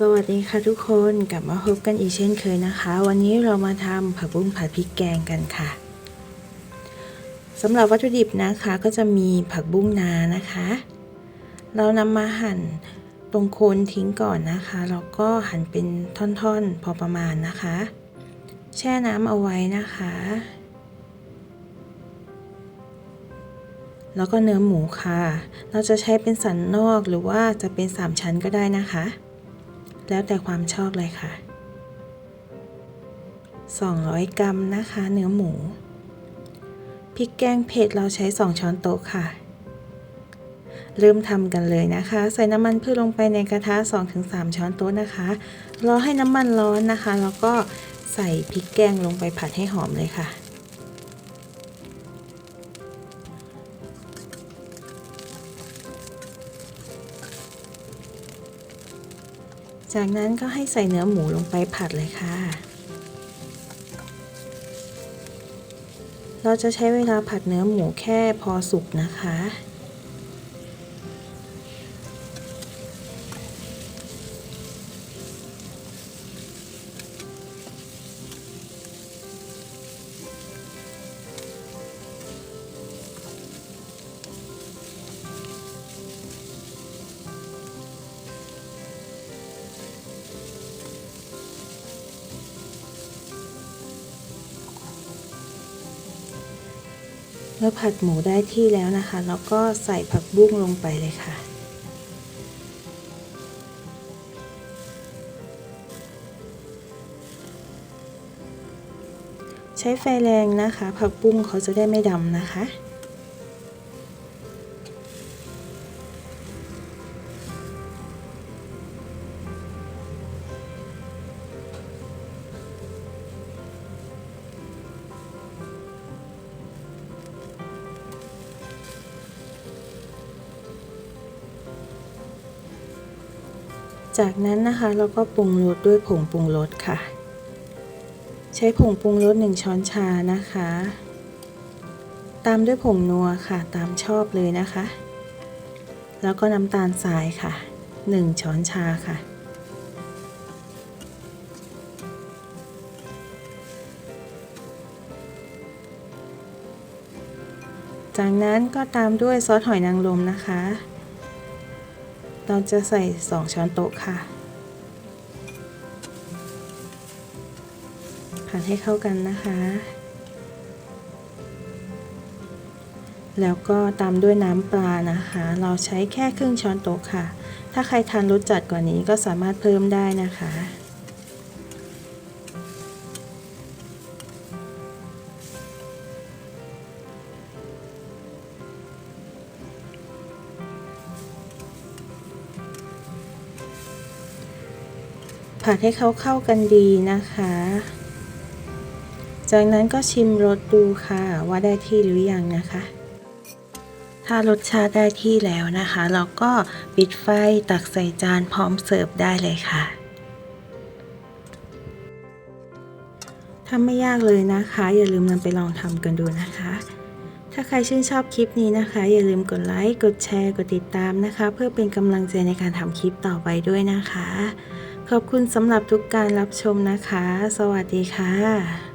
สวัสดีค่ะทุกคนกลับมาพบกันอีกเช่นเคยนะคะ วันนี้เรามาทำผักบุ้งผัดพริกแกงกันค่ะสำหรับวัตถุดิบนะคะก็จะมีผักบุ้งนานะคะ เรานำมาหั่นตรงโคนทิ้งก่อนนะคะแล้วก็หั่นเป็นท่อนๆพอประมาณนะคะ แช่น้ำเอาไว้นะคะ แล้วก็เนื้อหมูค่ะ เราจะใช้เป็นสันนอกหรือว่าจะเป็น3ชั้นก็ได้นะคะ แล้วแต่ความชอบเลยค่ะ 200 กรัมนะคะ เนื้อหมูพริกแกงเผ็ดเราใช้ 2 ช้อนโต๊ะค่ะ เริ่มทำกันเลยนะคะ ใส่น้ำมันพืชลงไปในกระทะ 2-3 ช้อนโต๊ะนะคะ รอให้น้ำมันร้อนนะคะ แล้วก็ใส่พริกแกงลงไปผัดให้หอมเลยค่ะ จากนั้นก็ให้ใส่เนื้อหมูลงไปผัดเลยค่ะ เราจะใช้เวลาผัดเนื้อหมูแค่พอสุกนะคะ มื่อผัดหมูได้ที่แล้วนะคะแล้วก็ใส่ผักบุ้งลงไปเลยค่ะ ใช้ไฟแรงนะคะ ผักบุ้งเขาจะได้ไม่ดำนะคะ จากนั้นนะคะเราก็ปรุงรสด้วยผงปรุงรสค่ะ ใช้ผงปรุงรส1ช้อนชานะคะ ตามด้วยผงนัวค่ะตามชอบเลยนะคะ แล้วก็น้ำตาลทรายค่ะ 1 ช้อนชาค่ะจากนั้นก็ตามด้วยซอสหอยนางรมนะคะ เราจะใส่ 2 ช้อนโต๊ะค่ะผัดให้เข้ากันนะคะ แล้วก็ตามด้วยน้ำปลานะคะ เราใช้แค่ครึ่งช้อนโต๊ะค่ะ ถ้าใครทานรสจัดกว่านี้ก็สามารถเพิ่มได้นะคะ ผัดให้เขาเข้ากันดีนะคะ จากนั้นก็ชิมรสดูค่ะว่าได้ที่หรือยังนะคะ ถ้ารสชาติได้ที่แล้วนะคะ เราก็ปิดไฟตักใส่จานพร้อมเสิร์ฟได้เลยค่ะทำไม่ยากเลยนะคะ อย่าลืมนำไปลองทำกันดูนะคะ ถ้าใครชื่นชอบคลิปนี้นะคะ อย่าลืมกดไลค์ กดแชร์ กดติดตามนะคะ เพื่อเป็นกำลังใจในการทำคลิปต่อไปด้วยนะคะ ขอบคุณสำหรับทุกการรับชมนะคะ สวัสดีค่ะ